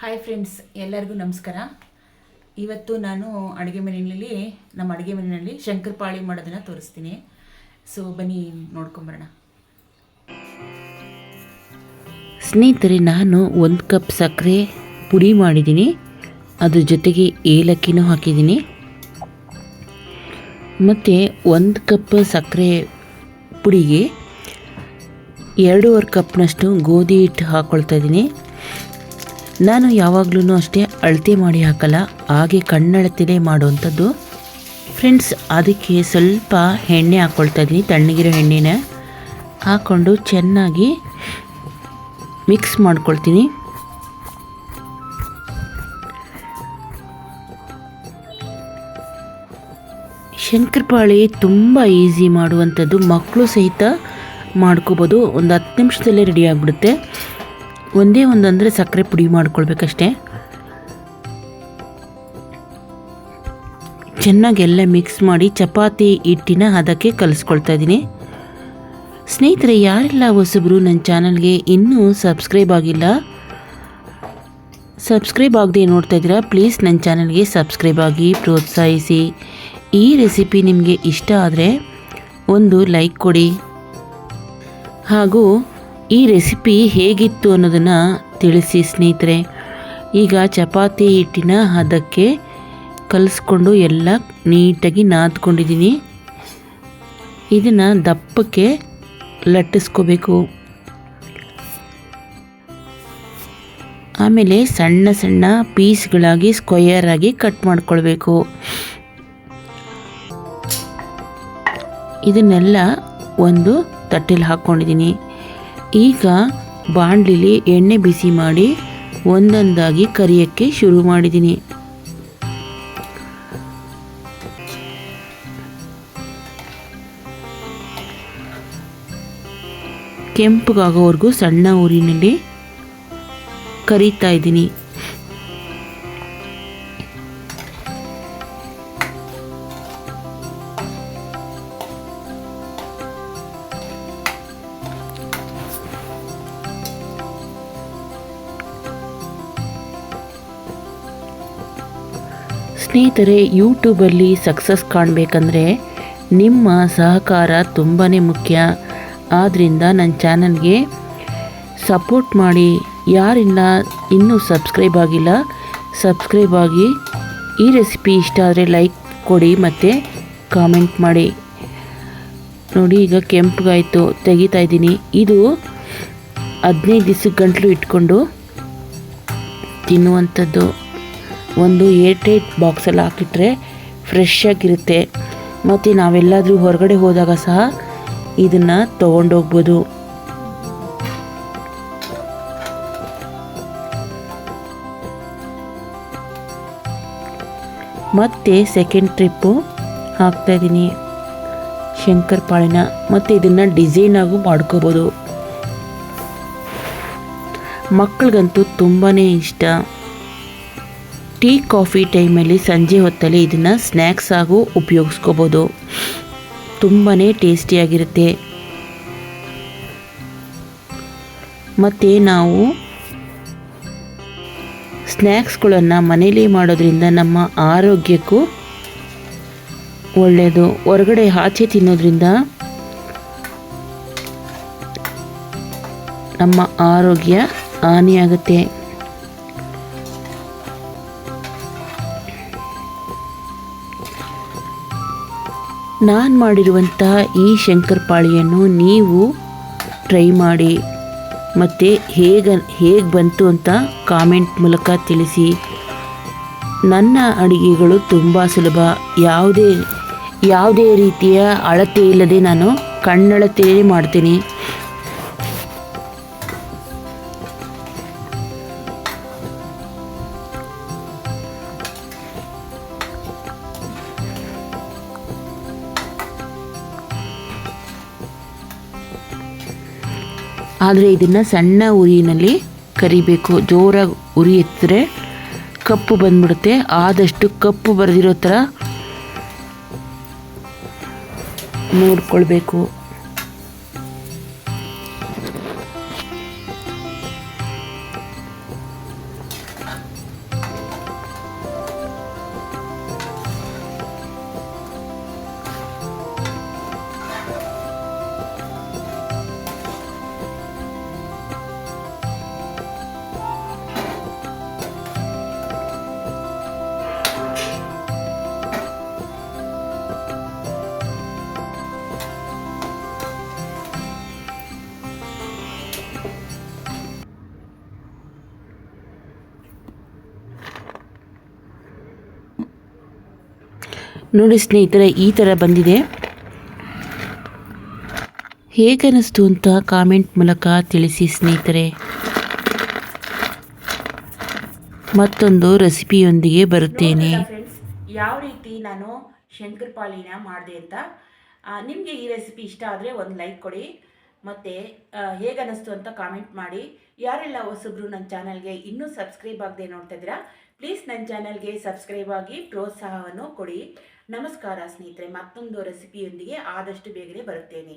Hi friends ಎಲ್ಲರಿಗೂ ನಮಸ್ಕಾರ. ಇವತ್ತು ನಾನು ಅಡುಗೆ ಮನೆಯಲ್ಲಿ, ನಮ್ಮ ಅಡುಗೆ ಮನೆಯಲ್ಲಿ ಶಂಕರಪಾಳಿ ಮಾಡೋದನ್ನು ತೋರಿಸ್ತೀನಿ. ಸೊ ಬನ್ನಿ, ನೋಡ್ಕೊಂಬರೋಣ. ಸ್ನೇಹಿತರೆ, ನಾನು ಒಂದು ಕಪ್ ಸಕ್ಕರೆ ಪುಡಿ ಮಾಡಿದ್ದೀನಿ. ಅದ್ರ ಜೊತೆಗೆ ಏಲಕ್ಕಿನೂ ಹಾಕಿದ್ದೀನಿ. ಮತ್ತು ಒಂದು ಕಪ್ ಸಕ್ಕರೆ ಪುಡಿಗೆ ಎರಡೂವರೆ ಕಪ್ನಷ್ಟು ಗೋಧಿ ಹಿಟ್ಟು ಹಾಕ್ಕೊಳ್ತಾ ಇದ್ದೀನಿ. ನಾನು ಯಾವಾಗ್ಲೂ ಅಷ್ಟೇ ಅಳತೆ ಮಾಡಿ ಹಾಕಲ್ಲ, ಹಾಗೆ ಕಣ್ಣಳತೆಲೇ ಮಾಡುವಂಥದ್ದು. ಫ್ರೆಂಡ್ಸ್ ಅದಕ್ಕೆ ಸ್ವಲ್ಪ ಎಣ್ಣೆ ಹಾಕ್ಕೊಳ್ತಾ ಇದ್ದೀನಿ, ತಣ್ಣಗಿರೋ ಎಣ್ಣೆನ. ಹಾಕ್ಕೊಂಡು ಚೆನ್ನಾಗಿ ಮಿಕ್ಸ್ ಮಾಡ್ಕೊಳ್ತೀನಿ. ಶಂಕರಪಾಳಿ ತುಂಬ ಈಸಿ ಮಾಡುವಂಥದ್ದು, ಮಕ್ಕಳು ಸಹಿತ ಮಾಡ್ಕೋಬೋದು. ಒಂದು ಹತ್ತು ನಿಮಿಷದಲ್ಲೇ ರೆಡಿ ಆಗಿಬಿಡುತ್ತೆ. ಒಂದೇ ಒಂದು ಅಂದರೆ ಸಕ್ಕರೆ ಪುಡಿ ಮಾಡ್ಕೊಳ್ಬೇಕಷ್ಟೇ. ಚೆನ್ನಾಗಿ ಎಲ್ಲ ಮಿಕ್ಸ್ ಮಾಡಿ ಚಪಾತಿ ಹಿಟ್ಟಿನ ಅದಕ್ಕೆ ಕಲಿಸ್ಕೊಳ್ತಾ ಇದ್ದೀನಿ. ಸ್ನೇಹಿತರೆ, ಯಾರೆಲ್ಲ ಹೊಸಬರು ನನ್ನ ಚಾನಲ್ಗೆ ಇನ್ನೂ ಸಬ್ಸ್ಕ್ರೈಬ್ ಆಗಿಲ್ಲ, ಸಬ್ಸ್ಕ್ರೈಬ್ ಆಗದೆ ನೋಡ್ತಾ ಇದ್ದೀರಾ, ಪ್ಲೀಸ್ ನನ್ನ ಚಾನಲ್ಗೆ ಸಬ್ಸ್ಕ್ರೈಬ್ ಆಗಿ ಪ್ರೋತ್ಸಾಹಿಸಿ. ಈ ರೆಸಿಪಿ ನಿಮಗೆ ಇಷ್ಟ ಆದರೆ ಒಂದು ಲೈಕ್ ಕೊಡಿ. ಹಾಗೂ ಈ ರೆಸಿಪಿ ಹೇಗಿತ್ತು ಅನ್ನೋದನ್ನು ತಿಳಿಸಿ ಸ್ನೇಹಿತರೆ. ಈಗ ಚಪಾತಿ ಹಿಟ್ಟಿನ ಹದಕ್ಕೆ ಕಲಿಸ್ಕೊಂಡು ಎಲ್ಲ ನೀಟಾಗಿ ನಾದ್ಕೊಂಡಿದ್ದೀನಿ. ಇದನ್ನು ದಪ್ಪಕ್ಕೆ ಲಟ್ಟಿಸ್ಕೋಬೇಕು. ಆಮೇಲೆ ಸಣ್ಣ ಸಣ್ಣ ಪೀಸ್ಗಳಾಗಿ, ಸ್ಕ್ವಯರ್ ಆಗಿ ಕಟ್ ಮಾಡ್ಕೊಳ್ಬೇಕು. ಇದನ್ನೆಲ್ಲ ಒಂದು ತಟ್ಟೆಲಿ ಹಾಕ್ಕೊಂಡಿದ್ದೀನಿ. ಈಗ ಬಾಣಲಿಲಿ ಎಣ್ಣೆ ಬಿಸಿ ಮಾಡಿ ಒಂದೊಂದಾಗಿ ಕರಿಯೋಕ್ಕೆ ಶುರು ಮಾಡಿದ್ದೀನಿ. ಕೆಂಪಗಾಗೋವರೆಗೂ ಸಣ್ಣ ಊರಿನಲ್ಲಿ ಕರಿತಾ ಇದ್ದೀನಿ. ಸ್ನೇಹಿತರೆ ಯೂಟ್ಯೂಬಲ್ಲಿ ಸಕ್ಸಸ್ ಕಾಣಬೇಕಂದ್ರೆ ನಿಮ್ಮ ಸಹಕಾರ ತುಂಬಾ ಮುಖ್ಯ. ಆದ್ದರಿಂದ ನನ್ನ ಚಾನಲ್ಗೆ ಸಪೋರ್ಟ್ ಮಾಡಿ. ಯಾರಿಲ್ಲ ಇನ್ನೂ ಸಬ್ಸ್ಕ್ರೈಬ್ ಆಗಿಲ್ಲ ಸಬ್ಸ್ಕ್ರೈಬ್ ಆಗಿ. ಈ ರೆಸಿಪಿ ಇಷ್ಟ ಆದರೆ ಲೈಕ್ ಕೊಡಿ ಮತ್ತು ಕಾಮೆಂಟ್ ಮಾಡಿ. ನೋಡಿ, ಈಗ ಕೆಂಪಗಾಯಿತು, ತೆಗಿತಾ ಇದ್ದೀನಿ. ಇದು ಹದಿನೈದು ದಿವಸಕ್ಕೆ ಗಂಟಲು ಇಟ್ಕೊಂಡು ತಿನ್ನುವಂಥದ್ದು. ಒಂದು ಏರ್ ಏಟ್ ಬಾಕ್ಸಲ್ಲಿ ಹಾಕಿಟ್ರೆ ಫ್ರೆಶ್ ಆಗಿರುತ್ತೆ. ಮತ್ತು ನಾವೆಲ್ಲಾದರೂ ಹೊರಗಡೆ ಹೋದಾಗ ಸಹ ಇದನ್ನು ತೊಗೊಂಡೋಗ್ಬೋದು. ಮತ್ತೆ ಸೆಕೆಂಡ್ ಟ್ರಿಪ್ಪು ಹಾಕ್ತಾಯಿದ್ದೀನಿ ಶಂಕರಪಾಳಿನ ಮತ್ತು ಇದನ್ನು ಡಿಸೈನಾಗೂ ಮಾಡ್ಕೋಬೋದು. ಮಕ್ಕಳಿಗಂತೂ ತುಂಬಾ ಇಷ್ಟ. ಟೀ ಕಾಫಿ ಟೈಮಲ್ಲಿ ಸಂಜೆ ಹೊತ್ತಲ್ಲಿ ಇದನ್ನು ಸ್ನ್ಯಾಕ್ಸ್ ಆಗು ಉಪಯೋಗಿಸ್ಕೋಬೋದು. ತುಂಬಾ ಟೇಸ್ಟಿಯಾಗಿರುತ್ತೆ. ಮತ್ತು ನಾವು ಸ್ನ್ಯಾಕ್ಸ್ಗಳನ್ನು ಮನೇಲಿ ಮಾಡೋದ್ರಿಂದ ನಮ್ಮ ಆರೋಗ್ಯಕ್ಕೂ ಒಳ್ಳೆಯದು ಹೊರಗಡೆ ಆಚೆ ತಿನ್ನೋದ್ರಿಂದ ನಮ್ಮ ಆರೋಗ್ಯ ಹಾನಿಯಾಗುತ್ತೆ. ನಾನು ಮಾಡಿರುವಂಥ ಈ ಶಂಕರಪಾಳಿಯನ್ನು ನೀವು ಟ್ರೈ ಮಾಡಿ. ಮತ್ತು ಹೇಗೆ ಹೇಗೆ ಬಂತು ಅಂತ ಕಾಮೆಂಟ್ ಮೂಲಕ ತಿಳಿಸಿ. ನನ್ನ ಅಡುಗೆಗಳು ತುಂಬ ಸುಲಭ. ಯಾವುದೇ ಯಾವುದೇ ರೀತಿಯ ಅಳತೆ ಇಲ್ಲದೆ ನಾನು ಕಣ್ಣಳತೆಯೇ ಮಾಡ್ತೀನಿ. ಆದರೆ ಇದನ್ನು ಸಣ್ಣ ಉರಿನಲ್ಲಿ ಕರಿಬೇಕು. ಜೋರಾಗಿ ಉರಿ ಎತ್ತಿದ್ರೆ ಕಪ್ಪು ಬಂದ್ಬಿಡುತ್ತೆ. ಆದಷ್ಟು ಕಪ್ಪು ಬರೆದಿರೋ ಥರ ನೋಡ್ಕೊಳ್ಬೇಕು. ನೋಡಿ ಸ್ನೇಹಿತರೆ, ಈ ಥರ ಬಂದಿದೆ. ಹೇಗನ್ನಿಸ್ತು ಅಂತ ಕಾಮೆಂಟ್ ಮೂಲಕ ತಿಳಿಸಿ ಸ್ನೇಹಿತರೆ. ಮತ್ತೊಂದು ರೆಸಿಪಿಯೊಂದಿಗೆ ಬರುತ್ತೇನೆ. ಯಾವ ರೀತಿ ನಾನು ಶಂಕರ್ಪಾಲಿನ ಮಾಡಿದೆ ಅಂತ ನಿಮಗೆ ಈ ರೆಸಿಪಿ ಇಷ್ಟ ಆದರೆ ಒಂದು ಲೈಕ್ ಕೊಡಿ. ಮತ್ತು ಹೇಗನ್ನಿಸ್ತು ಅಂತ ಕಾಮೆಂಟ್ ಮಾಡಿ. ಯಾರೆಲ್ಲ ಹೊಸಬ್ರು ನನ್ನ ಚಾನಲ್ಗೆ ಇನ್ನೂ ಸಬ್ಸ್ಕ್ರೈಬ್ ಆಗದೆ ನೋಡ್ತಾ ಇದ್ದೀರಾ ಪ್ಲೀಸ್ ನನ್ನ ಚಾನಲ್ಗೆ ಸಬ್ಸ್ಕ್ರೈಬ್ ಆಗಿ ಪ್ರೋತ್ಸಾಹವನ್ನು ಕೊಡಿ. ನಮಸ್ಕಾರ ಸ್ನೇಹಿತರೆ ಮತ್ತೊಂದು ರೆಸಿಪಿಯೊಂದಿಗೆ ಆದಷ್ಟು ಬೇಗನೆ ಬರುತ್ತೇನೆ.